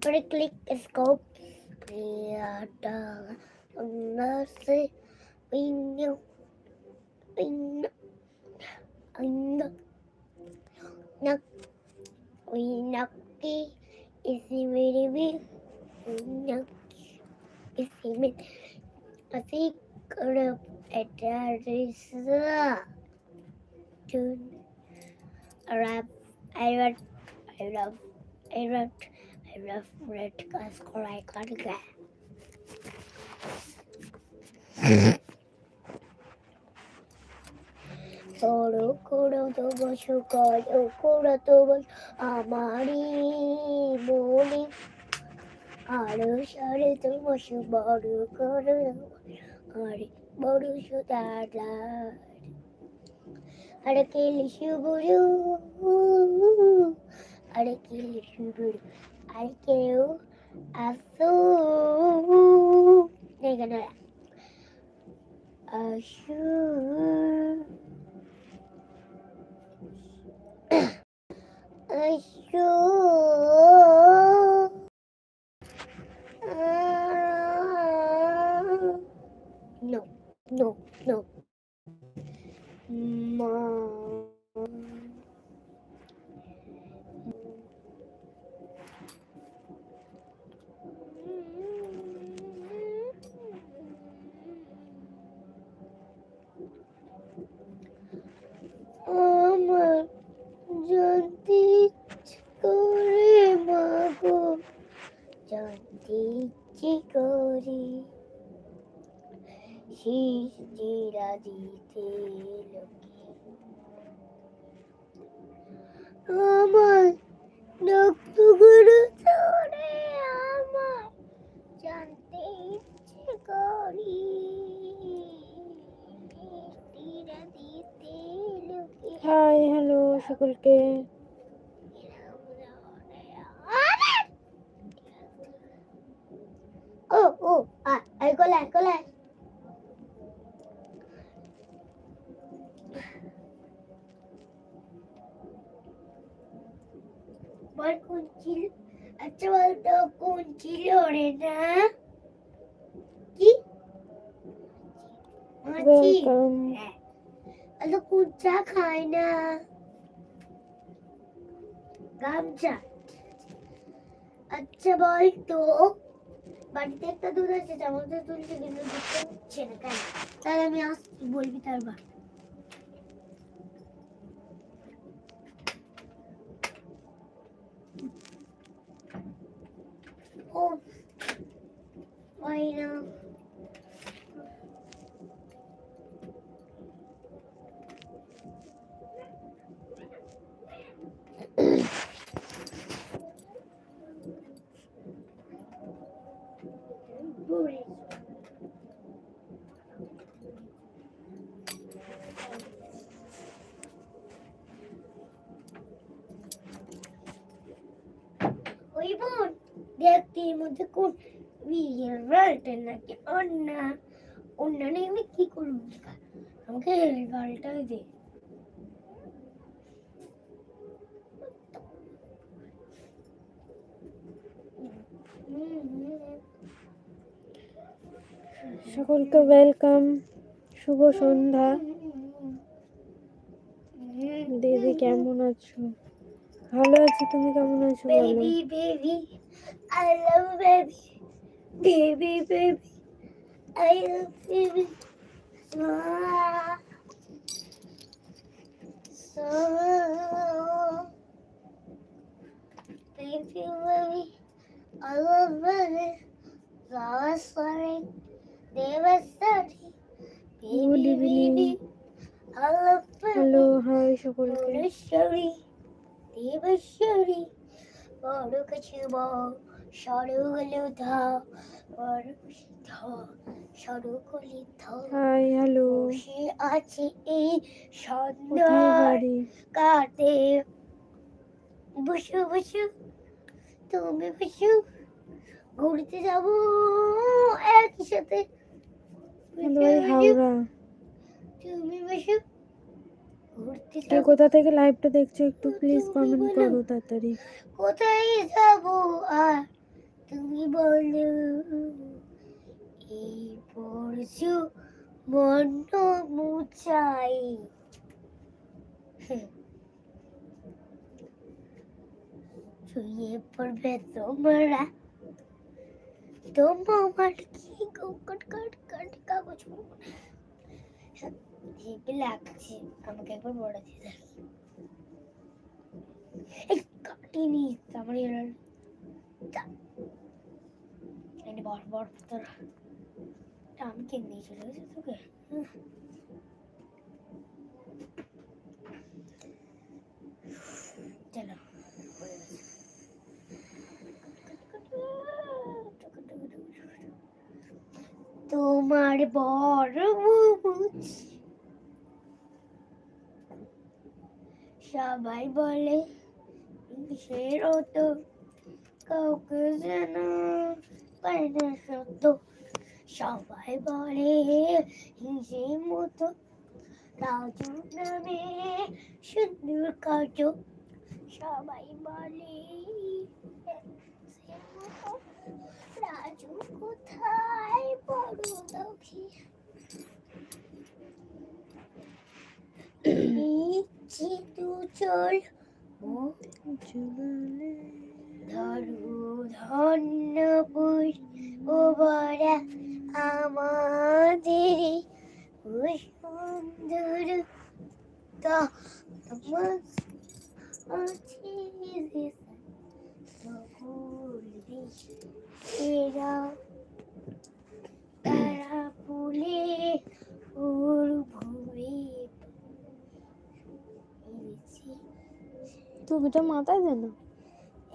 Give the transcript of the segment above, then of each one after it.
Pretty scope. Priata. Uh, Mercy. We knew. We know. I know. Knock. We knocky. Is he really real? We knock. Is he me? I think group at the tune. Rap. I read. I love. I read. I love red gas. I can't get. করো করো তো বসো করো করো তো বসো আমারই মনে আরও সারে তো বসো বড় করো আরে বড় সুদারা আরে কেলি শুভরু আরে কেলি শুভরু I al cielo azul. They're gonna A shoe. No, no, no. Mom. শীষ জিরা দিতে আমার নখগুলো ধরে আমার জানতে ইচ্ছে করি। হাই হ্যালো সকলকে। ও ও আই কোলায় কোলায় বল কোন ছিল আচ্ছা বলতো কোন রে না। কি? মাছি হ্যাঁ। আলো কুচা খায় না। গামছা। আচ্ছা বল তো বাড়িতে একটা দুধ আছে চামচে তুলছে কিন্তু দুধটা উঠছে না কেন? তাহলে আমি আসছি বলবি তারপর। হয় না ঘুরে ওই দেখতে এর মধ্যে কোন রেজাল্টের নাকি অন্য অন্য নেই আমি কি করব আমাকে রেজাল্টটাই দে সকলকে ওয়েলকাম শুভ সন্ধ্যা। দিদি কেমন আছো? ভালো আছি তুমি কেমন আছো Baby, baby, I love baby, baby, baby. I love baby. So, baby, baby. I love baby. Lava swimming, they were baby Good evening. I love baby. Hello, hi, Shakulka. Shuri, they were shuri. Oh, look at you, ball. Hi, hello. বসে আছে এই কোথায় সন্ধ্যা বাড়ি? কাটে বসু বসু তুমি বসু ঘুরতে যাব একই সাথে তুমি বসু ঘুরতে কোথা থেকে লাইভটা দেখছ একটু প্লিজ কমেন্ট করো তাড়াতাড়ি। কোথায় যাব আর? তুমি বলো এই পরশু বন্য মুচাই শুয়ে পড়বে তোমরা তোমরা আমার কি কট কট কট কাগজ জিপে লাগছে আমাকে একবার বড় দিয়ে এই কাটিনি আমার এর এনে বড় বড় তোর আমি কে নিয়ে চলে তোমার বড় বুঝ সবাই বলে কিসের তো কাউকে যেন সত্য সবাই বলে হিংসে মতো রাজু নামে সুন্দর কাজ। সবাই বলে রাজু কোথায় বড় দুঃখী ইচ্ছে চল ও ধরু ধন্য পুষ্প ভরা আমাদের সুন্দর তা এরা তারা ফুলে ফুল ভরে পেয়েছে টুপিটা মাথায় দে না?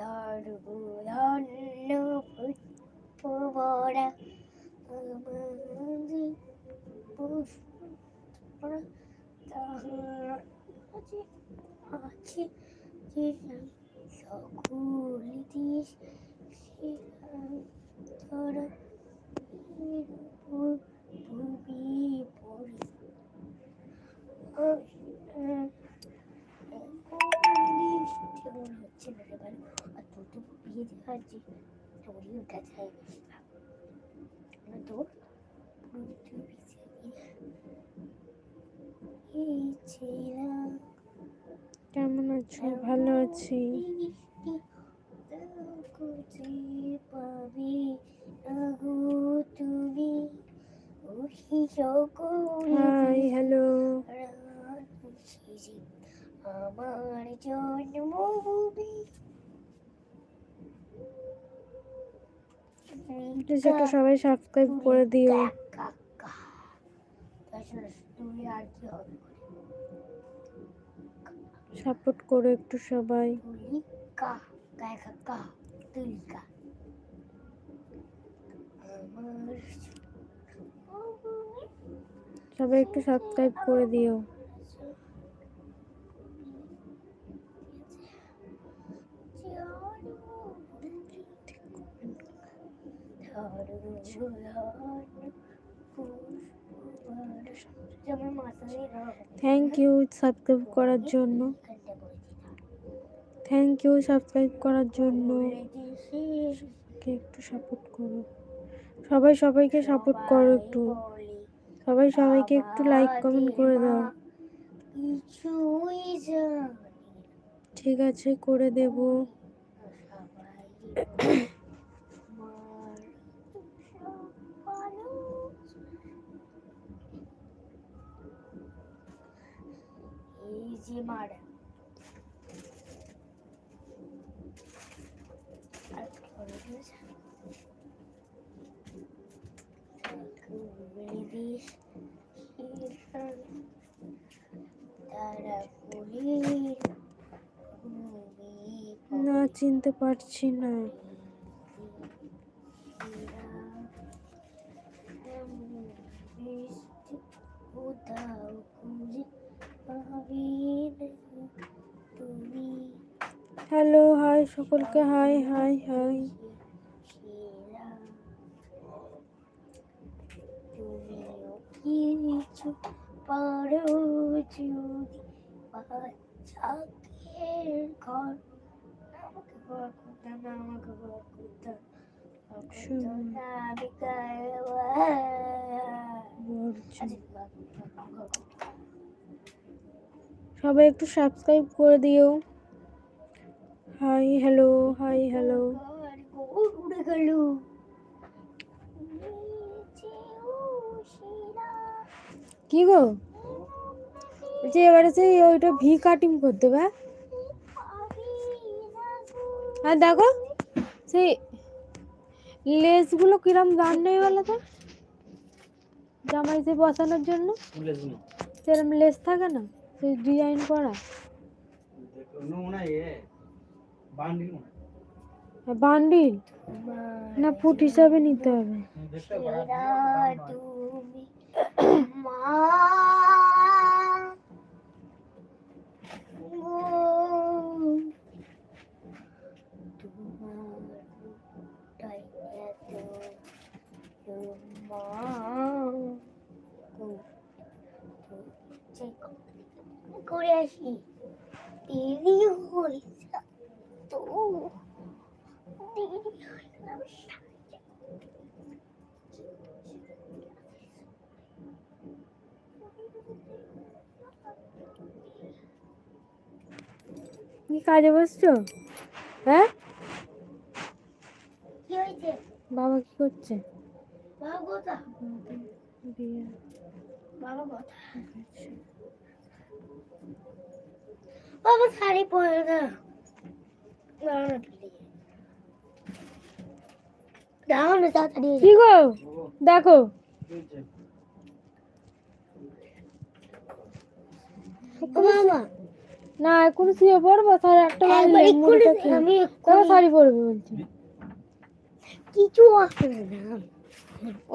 ধন্য পুষ্প ভরা আমাদের পুষ্প ভরা তাহার কাছে আছে যে সকল দেশ সে ধরা ভূমি পড়ে তোর তো বিয়ে দেওয়া আছে তোরই ওটা চাই বেশি ভাগ না তোর পুরো তুই এই ছেলা কেমন আছো ভালো আছি হাই হ্যালো আমার জন্মভূমি প্লিজ একটু সবাই সাবস্ক্রাইব করে দিও। সাপোর্ট করো একটু সবাই। সবাই একটু সাবস্ক্রাইব করে দিও। থ্যাংক ইউ সাবস্ক্রাইব করার জন্য। থ্যাংক ইউ সাবস্ক্রাইব করার জন্য। একটু সাপোর্ট করো। সবাই সবাইকে সাপোর্ট করো একটু। সবাই সবাইকে একটু লাইক কমেন্ট করে দাও। ঠিক আছে, করে দেব। ভূমি না চিনতে পারছি না। তুমি হ্যালো হাই সকলকে হাই হাই হাই। সেরা তুমিও কিছু পারো যদি বাচ্চাকে ঘর আমাকে না সবাই একটু সাবস্ক্রাইব করে দিও। হাই হ্যালো হাই হ্যালো উড়ে গেল কি গো যে এবারে সেই ওইটা ভি কাটিং করতে হবে হ্যাঁ? আর দেখো সেই লেসগুলো কিরম দাম নেই বলো তো? জামাইতে বসানোর জন্য। সেরকম লেস থাকে না সেই ডিজাইন করা। দেখো এ বান্ডিল বান্ডিল? না ফুট হিসাবে নিতে হবে। করে আসি। দেরি হয়েছে তো দেরি হয়ে গেল কি কাজে বসছো? হ্যাঁ? বাবা কি করছে? বাবা শাড়ি পরে না। কি গো? দেখো। ও মামা না এখন শুয়ে পড়ব সাড়ে একটা এক্ষুনি আমি এক্ষুনি শাড়ি পরবে বলছি। কিছু আসবে না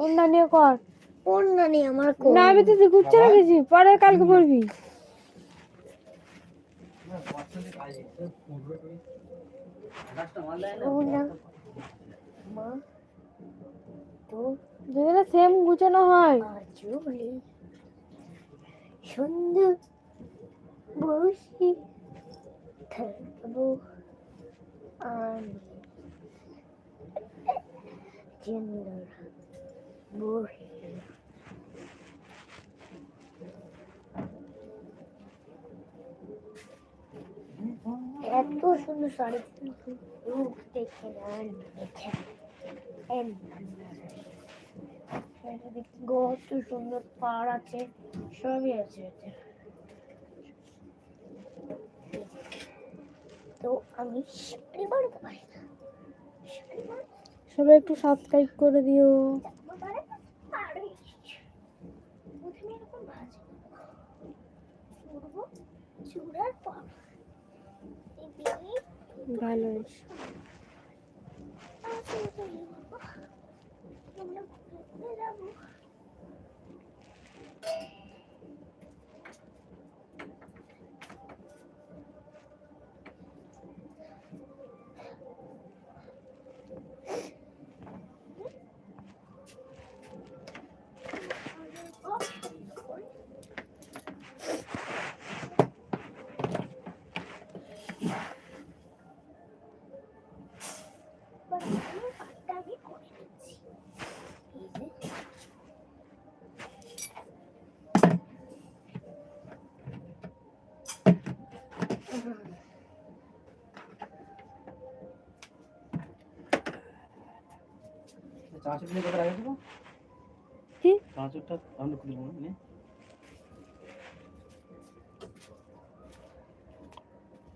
অন্য নিয়ে কর। কোন না নেই আমার না আমি তো ঘুরছে রেখেছি পরে কালকে পড়বি যদি সেম গুছানো হয়। সুন্দর বসে থাকব আমি সুন্দর বসে এত সুন্দর শাড়ি রূপ দেখে নেন দেখে নেন। এটা দেখতে কত সুন্দর পাড় আছে সবই আছে এতে তো আমি শাড়ি বানাতে পারি না সবাই একটু সাবস্ক্রাইব করে দিও। না পারি প্রথমে এরকম ভাজি করব চূড়ার পর দিয়ে ভালো আচ্ছা, এটা ইয়ে করব। আমরা ঘুরে যাব। বানানোর কাজটা আমি করে নিচ্ছি। এই যে। চাঁচুর নিয়ে কোথায় রাখেছো কি চাঁচুরটা রান্না করে দেবো নে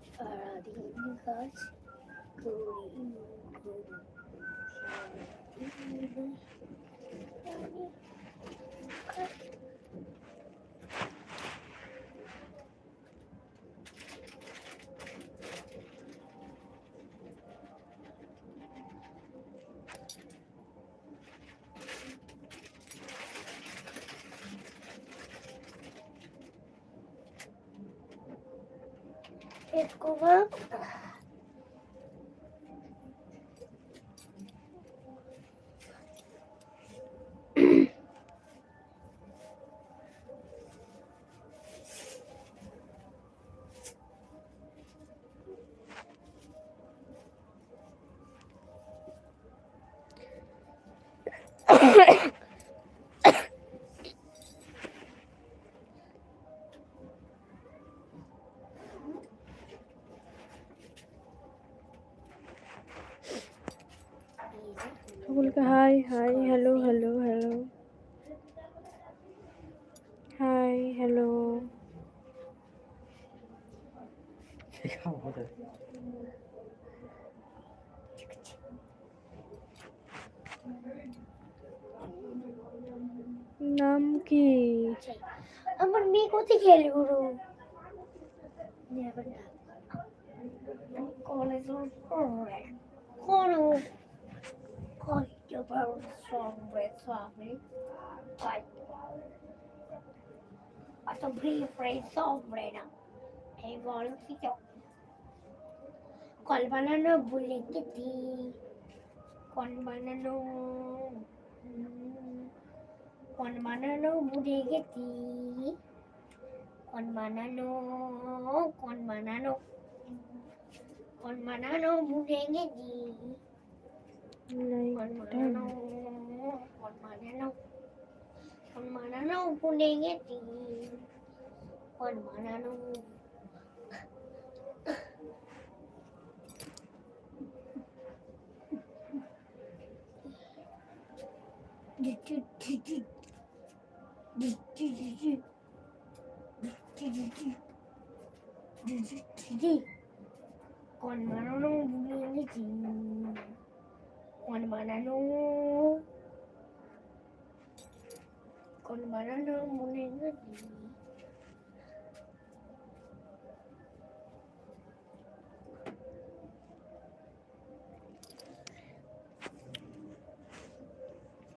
সারাদিন কাজ Відкував. নাম কি আমার মেয়ে কোথায় খেলে গুরু কলেজ কোনো কলেজ সঙ্গে সঙ্গে অত ফ্রি ফ্রি সঙ্গে না এই বল কি কল বানানো ভুলে গেছি কল বানানো কল বানানো ভুলে গেছি কল বানানো কল বানানো কল বানানো ভুলে গেছি কল লাইকটা বানানো কল বানানো কল বানানো ভুলে গেছি কল বানানো Con banano bulengeti. Con banano. Con banano bulengeti.